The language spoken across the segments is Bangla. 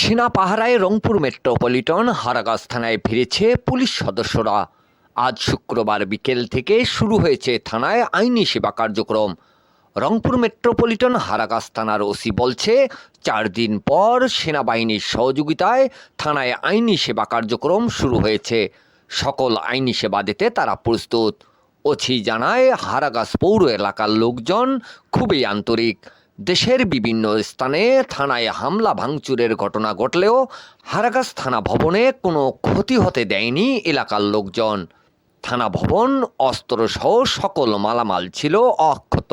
সেনা পাহারায় রংপুর মেট্রোপলিটন হারাগাছ থানায় ফিরেছে পুলিশ সদস্যরা। আজ শুক্রবার বিকেল থেকে শুরু হয়েছে থানায় আইনি সেবা কার্যক্রম। রংপুর মেট্রোপলিটন হারাগাছ থানার ওসি বলছে, চার দিন পর সেনাবাহিনীর সহযোগিতায় থানায় আইনি সেবা কার্যক্রম শুরু হয়েছে। সকল আইনি সেবা দিতে তারা প্রস্তুত। ওসি জানায়, হারাগাছ পৌর এলাকার লোকজন খুবই আন্তরিক। দেশের বিভিন্ন স্থানে থানায় হামলা ভাঙচুরের ঘটনা ঘটলেও হারাগাছ থানা ভবনে কোনো ক্ষতি হতে দেয়নি এলাকার লোকজন। থানা ভবন অস্ত্রসহ সকল মালামাল ছিল অক্ষত,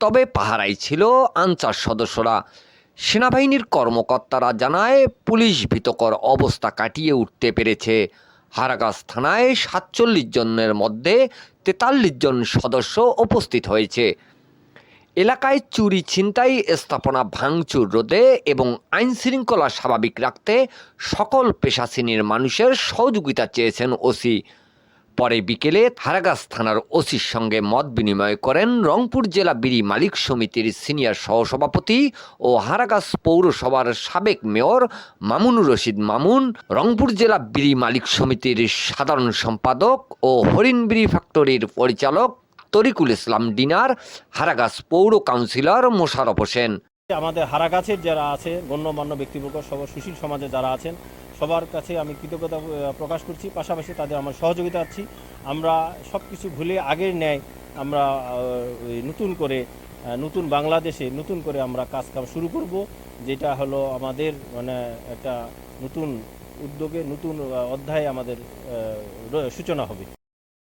তবে পাহারায় ছিল আনসার সদস্যরা। সেনাবাহিনীর কর্মকর্তারা জানায়, পুলিশ ভীতকর অবস্থা কাটিয়ে উঠতে পেরেছে। হারাগাছ থানায় সাতচল্লিশ জনের মধ্যে তেতাল্লিশ জন সদস্য উপস্থিত হয়েছে। এলাকায় চুরি, ছিনতাই, স্থাপনা ভাঙচুর রোধে এবং আইন শৃঙ্খলা স্বাভাবিক রাখতে সকল পেশা শ্রেণির মানুষের সহযোগিতা চেয়েছেন ওসি। পরে বিকেলে থারাগাছ থানার ওসির সঙ্গে মত বিনিময় করেন রংপুর জেলা বিড়ি মালিক সমিতির সিনিয়র সহসভাপতি ও হারাগাছ পৌরসভার সাবেক মেয়র মামুনুর রশিদ মামুন, রংপুর জেলা বিড়ি মালিক সমিতির সাধারণ সম্পাদক ও হরিণ বিড়ি ফ্যাক্টরির পরিচালক তরিকুল ইসলাম ডিনার, হারাগাছ পৌর কাউন্সিলর মোশারফ হোসেন। আমাদের হারাগাছের যারা আছে, গণ্যমান্য ব্যক্তিবর্গ, সব সুশীল সমাজে যারা আছেন, সবার কাছে আমি কৃতজ্ঞতা প্রকাশ করছি। পাশাপাশি তাদের আমার সহযোগিতা আছি। আমরা সব কিছু ভুলে আগের ন্যায় আমরা নতুন করে নতুন বাংলাদেশে নতুন করে আমরা কাজ কাম শুরু করব, যেটা হলো আমাদের মানে একটা নতুন উদ্যোগে, নতুন অধ্যায়ে আমাদের সূচনা হবে।